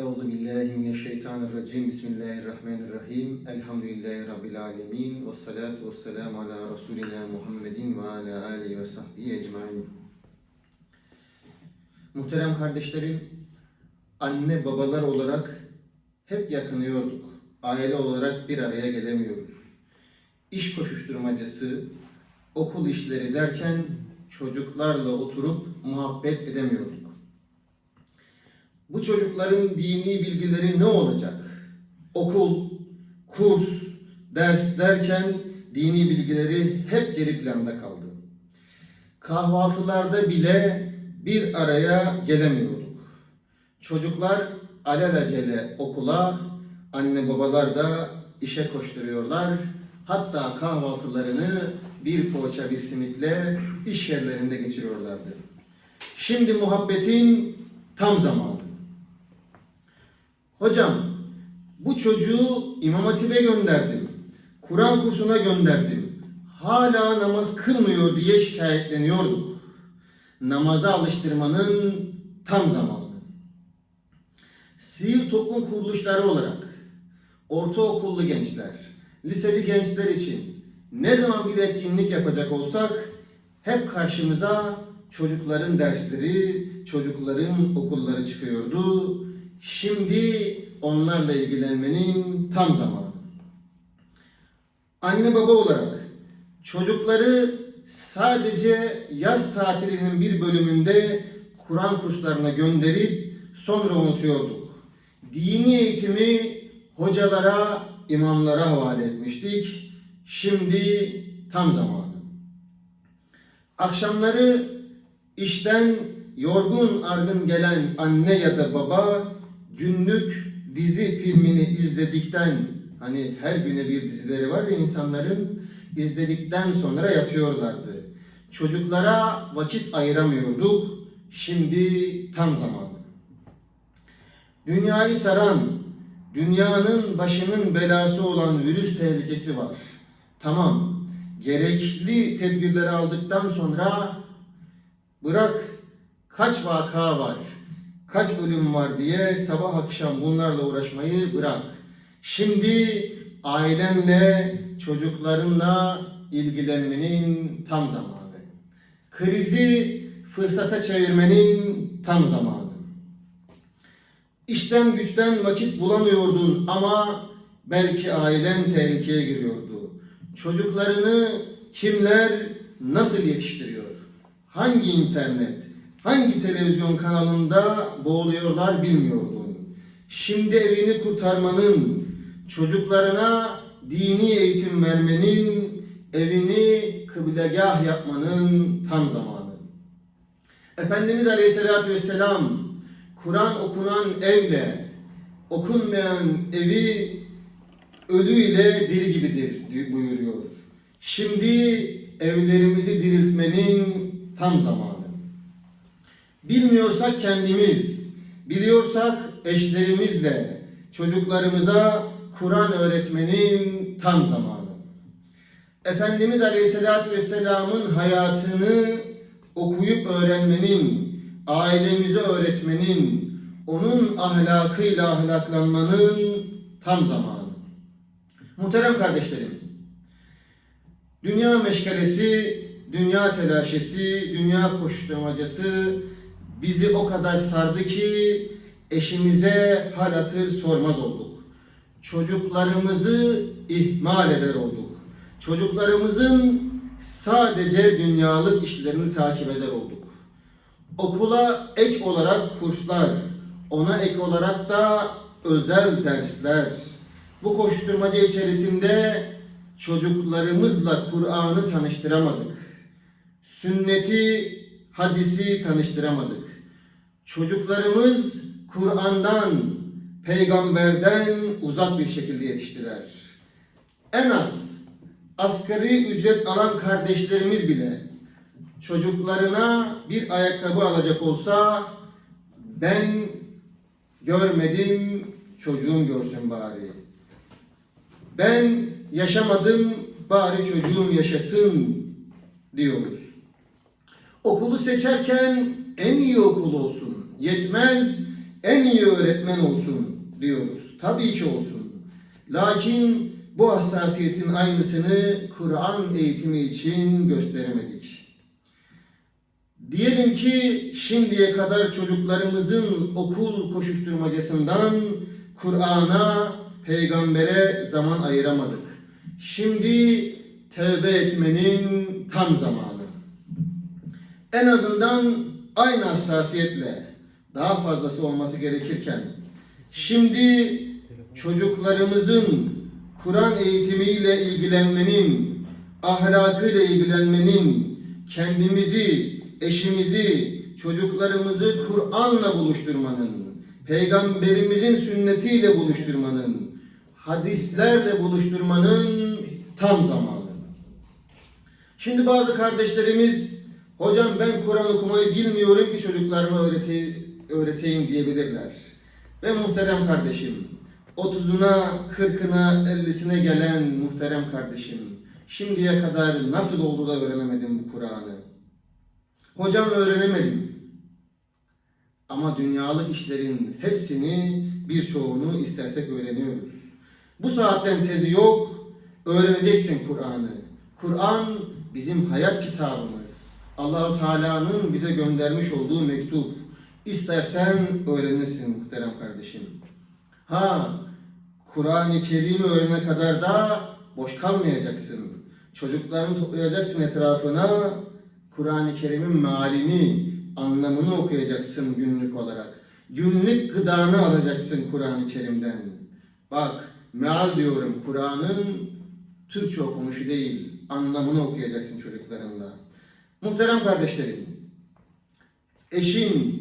Euzu billahi mineşşeytanirracim. Bismillahirrahmanirrahim. Elhamdülillahi rabbil alamin. Ves salatu vesselam ala resulina Muhammedin ve ala alihi ve sahbihi ecmaîn. Muhterem kardeşlerim, anne babalar olarak hep yakınıyorduk. Aile olarak bir araya gelemiyoruz. İş koşuşturmacası, okul işleri derken çocuklarla oturup muhabbet edemiyorduk. Bu çocukların dini bilgileri ne olacak? Okul, kurs, ders derken dini bilgileri hep geri planda kaldı. Kahvaltılarda bile bir araya gelemiyorduk. Çocuklar alelacele okula, anne babalar da işe koşturuyorlar. Hatta kahvaltılarını bir poğaça bir simitle iş yerlerinde geçiriyorlardı. Şimdi muhabbetin tam zamanı. Hocam, bu çocuğu İmam Hatip'e gönderdim. Kur'an kursuna gönderdim. Hala namaz kılmıyor diye şikayetleniyorduk. Namaza alıştırmanın tam zamanı. Sivil toplum kuruluşları olarak ortaokullu gençler, liseli gençler için ne zaman bir etkinlik yapacak olsak hep karşımıza çocukların dersleri, çocukların okulları çıkıyordu. Şimdi onlarla ilgilenmenin tam zamanı. Anne baba olarak çocukları sadece yaz tatilinin bir bölümünde Kur'an kurslarına gönderip sonra unutuyorduk. Dini eğitimi hocalara, imamlara havale etmiştik. Şimdi tam zamanı. Akşamları işten yorgun argın gelen anne ya da baba günlük dizi filmini izledikten hani her güne bir dizileri var ya insanların izledikten sonra yatıyorlardı. Çocuklara vakit ayıramıyorduk. Şimdi tam zamanı. Dünyayı saran, dünyanın başının belası olan virüs tehlikesi var. Tamam, gerekli tedbirleri aldıktan sonra bırak kaç vaka var, kaç ölüm var diye sabah akşam bunlarla uğraşmayı bırak. Şimdi ailenle, çocuklarınla ilgilenmenin tam zamanı. Krizi fırsata çevirmenin tam zamanı. İşten güçten vakit bulamıyordun ama belki ailen tehlikeye giriyordu. Çocuklarını kimler nasıl yetiştiriyor? Hangi internet, hangi televizyon kanalında boğuluyorlar bilmiyordun. Şimdi evini kurtarmanın, çocuklarına dini eğitim vermenin, evini kıblegah yapmanın tam zamanı. Efendimiz Aleyhisselatü Vesselam Kur'an okunan evle okunmayan evi ölüyle diri gibidir buyuruyor. Şimdi evlerimizi diriltmenin tam zamanı. Bilmiyorsak kendimiz, biliyorsak eşlerimizle çocuklarımıza Kur'an öğretmenin tam zamanı. Efendimiz Aleyhisselatü Vesselam'ın hayatını okuyup öğrenmenin, ailemize öğretmenin, onun ahlakıyla ahlaklanmanın tam zamanı. Muhterem kardeşlerim, dünya meşgalesi, dünya telaşesi, dünya koşturmacası bizi o kadar sardı ki eşimize hal hatır sormaz olduk. Çocuklarımızı ihmal eder olduk. Çocuklarımızın sadece dünyalık işlerini takip eder olduk. Okula ek olarak kurslar, ona ek olarak da özel dersler. Bu koşturmaca içerisinde çocuklarımızla Kur'an'ı tanıştıramadık. Sünneti, hadisi tanıştıramadık. Çocuklarımız Kur'an'dan, peygamberden uzak bir şekilde yetiştiler. En az asgari ücret alan kardeşlerimiz bile çocuklarına bir ayakkabı alacak olsa ben görmedim çocuğum görsün bari. Ben yaşamadım bari çocuğum yaşasın diyoruz. Okulu seçerken en iyi okul olsun. Yetmez en iyi öğretmen olsun diyoruz. Tabii ki olsun. Lakin bu hassasiyetin aynısını Kur'an eğitimi için gösteremedik. Diyelim ki şimdiye kadar çocuklarımızın okul koşuşturmacasından Kur'an'a, peygambere zaman ayıramadık. Şimdi tevbe etmenin tam zamanı. En azından aynı hassasiyetle daha fazlası olması gerekirken şimdi çocuklarımızın Kur'an eğitimiyle ilgilenmenin, ahlakıyla ilgilenmenin, kendimizi, eşimizi, çocuklarımızı Kur'an'la buluşturmanın, peygamberimizin sünnetiyle buluşturmanın, hadislerle buluşturmanın tam zamanı. Şimdi bazı kardeşlerimiz hocam ben Kur'an okumayı bilmiyorum ki çocuklarıma öğreti, öğreteyim diyebilirler. Ve muhterem kardeşim, 30'una, 40'ına, 50'sine gelen muhterem kardeşim, şimdiye kadar nasıl oldu da öğrenemedin bu Kur'an'ı? Hocam öğrenemedim. Ama dünyalık işlerin hepsini, birçoğunu istersek öğreniyoruz. Bu saatten tezi yok, öğreneceksin Kur'an'ı. Kur'an bizim hayat kitabımız. Allahu Teala'nın bize göndermiş olduğu mektup. İstersen öğrenirsin muhterem kardeşim. Ha, Kur'an-ı Kerim'i öğrenene kadar da boş kalmayacaksın. Çocuklarını toplayacaksın etrafına. Kur'an-ı Kerim'in mealini, anlamını okuyacaksın günlük olarak. Günlük gıdanı alacaksın Kur'an-ı Kerim'den. Bak, meal diyorum Kur'an'ın Türkçe okunuşu değil, anlamını okuyacaksın çocuklarınla. Muhterem kardeşlerim, eşin,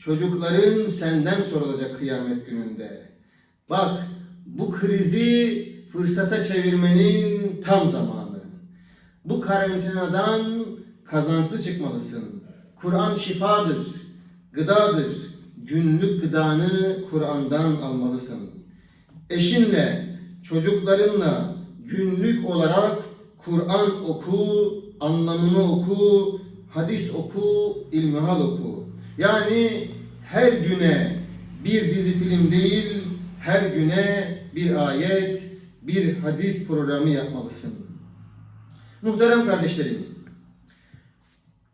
çocukların senden sorulacak kıyamet gününde. Bak, bu krizi fırsata çevirmenin tam zamanı. Bu karantinadan kazançlı çıkmalısın. Kur'an şifadır, gıdadır. Günlük gıdanı Kur'an'dan almalısın. Eşinle, çocuklarınla günlük olarak Kur'an oku, anlamını oku, hadis oku, ilmihal oku. Yani her güne bir dizi film değil, her güne bir ayet, bir hadis programı yapmalısın. Muhterem kardeşlerim,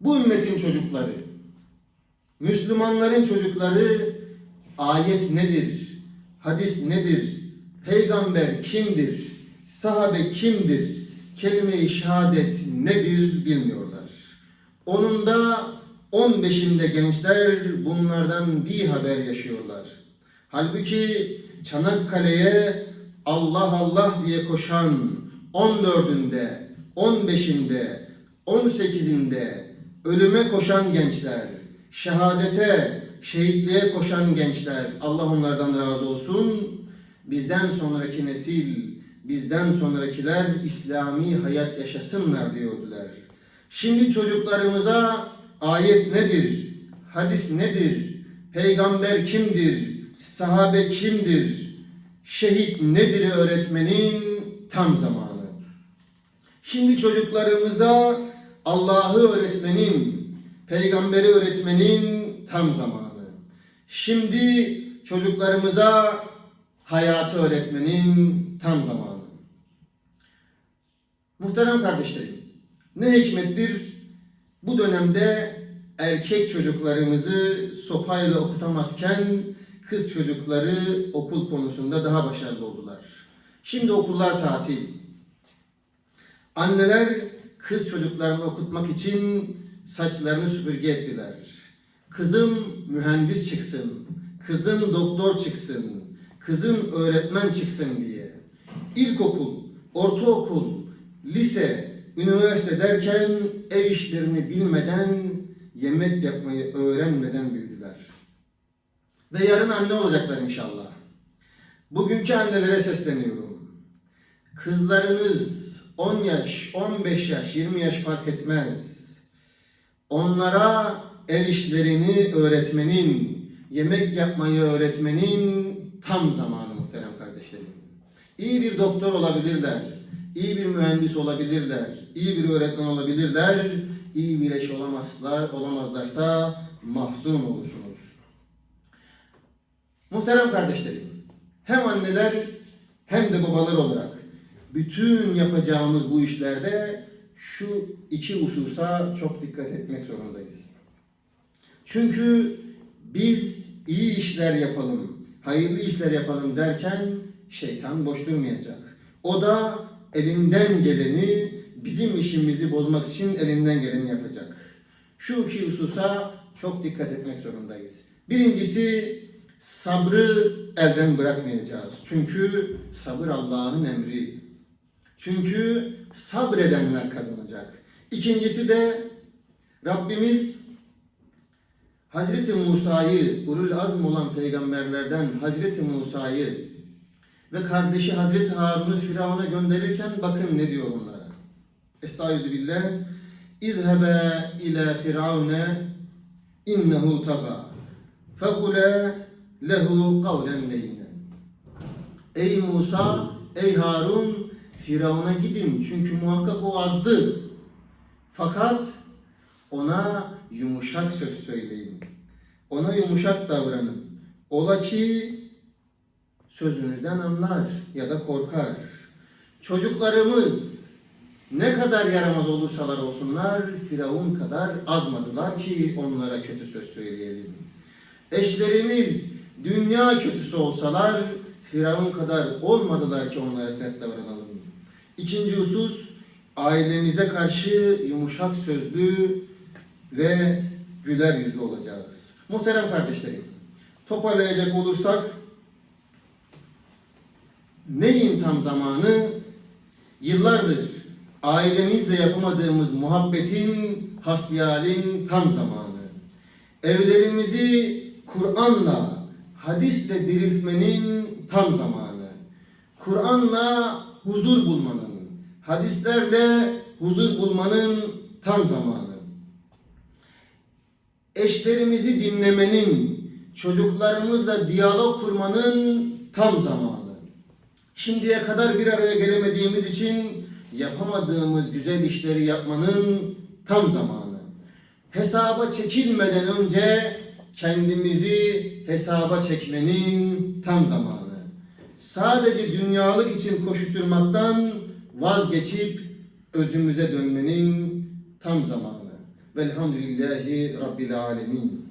bu ümmetin çocukları, Müslümanların çocukları ayet nedir, hadis nedir, peygamber kimdir, sahabe kimdir, kelime-i şehadet nedir bilmiyorlar. Onun da 15'inde gençler bunlardan bir haber yaşıyorlar. Halbuki Çanakkale'ye Allah Allah diye koşan 14'ünde, 15'inde, 18'inde ölüme koşan gençler, şehadete, şehitliğe koşan gençler, Allah onlardan razı olsun. Bizden sonraki nesil, bizden sonrakiler İslami hayat yaşasınlar diyordular. Şimdi çocuklarımıza ayet nedir? Hadis nedir? Peygamber kimdir? Sahabe kimdir? Şehit nedir öğretmenin tam zamanı. Şimdi çocuklarımıza Allah'ı öğretmenin, peygamberi öğretmenin tam zamanı. Şimdi çocuklarımıza hayatı öğretmenin tam zamanı. Muhterem kardeşlerim, ne hikmettir bu dönemde erkek çocuklarımızı sopayla okutamazken kız çocukları okul konusunda daha başarılı oldular. Şimdi okullar tatil. Anneler kız çocuklarını okutmak için saçlarını süpürge ettiler. Kızım mühendis çıksın, kızım doktor çıksın, kızım öğretmen çıksın diye. İlkokul, ortaokul, lise, üniversite derken ev işlerini bilmeden, yemek yapmayı öğrenmeden büyüdüler. Ve yarın anne olacaklar inşallah. Bugünkü annelere sesleniyorum. Kızlarınız 10 yaş, 15 yaş, 20 yaş fark etmez. Onlara el işlerini öğretmenin, yemek yapmayı öğretmenin tam zamanı muhterem kardeşlerim. İyi bir doktor olabilirler, iyi bir mühendis olabilirler, iyi bir öğretmen olabilirler, iyi bir eş olamazlar, olamazlarsa mahzun olursunuz. Muhterem kardeşlerim, hem anneler hem de babalar olarak bütün yapacağımız bu işlerde şu iki hususa çok dikkat etmek zorundayız. Çünkü biz iyi işler yapalım, hayırlı işler yapalım derken şeytan boş durmayacak. O da elinden geleni, bizim işimizi bozmak için elinden geleni yapacak. Şu iki hususa çok dikkat etmek zorundayız. Birincisi sabrı elden bırakmayacağız. Çünkü sabır Allah'ın emri. Çünkü sabredenler kazanacak. İkincisi de Rabbimiz Hazreti Musa'yı, ulul azm olan peygamberlerden Hazreti Musa'yı ve kardeşi Hazreti Harun'u Firavun'a gönderirken bakın ne diyor onlara. Estaizu billah. İzhebe ila firavune innehu taga. Fekule lehu kavlen leyne. Ey Musa, ey Harun, Firavun'a gidin çünkü muhakkak o azdı. Fakat ona yumuşak söz söyleyin. Ona yumuşak davranın. Ola ki sözünüzden anlar ya da korkar. Çocuklarımız ne kadar yaramaz olursalar olsunlar Firavun kadar azmadılar ki onlara kötü söz söyleyelim. Eşlerimiz dünya kötüsü olsalar Firavun kadar olmadılar ki onlara sert davranalım. İkinci husus ailemize karşı yumuşak sözlü ve güler yüzlü olacağız. Muhterem kardeşlerim, toparlayacak olursak neyin tam zamanı? Yıllardır ailemizle yapamadığımız muhabbetin, hasbihalin tam zamanı. Evlerimizi Kur'an'la, hadisle diriltmenin tam zamanı. Kur'an'la huzur bulmanın, hadislerle huzur bulmanın tam zamanı. Eşlerimizi dinlemenin, çocuklarımızla diyalog kurmanın tam zamanı. Şimdiye kadar bir araya gelemediğimiz için yapamadığımız güzel işleri yapmanın tam zamanı. Hesaba çekilmeden önce kendimizi hesaba çekmenin tam zamanı. Sadece dünyalık için koşuşturmaktan vazgeçip özümüze dönmenin tam zamanı. Velhamdülillahi Rabbil Alemin.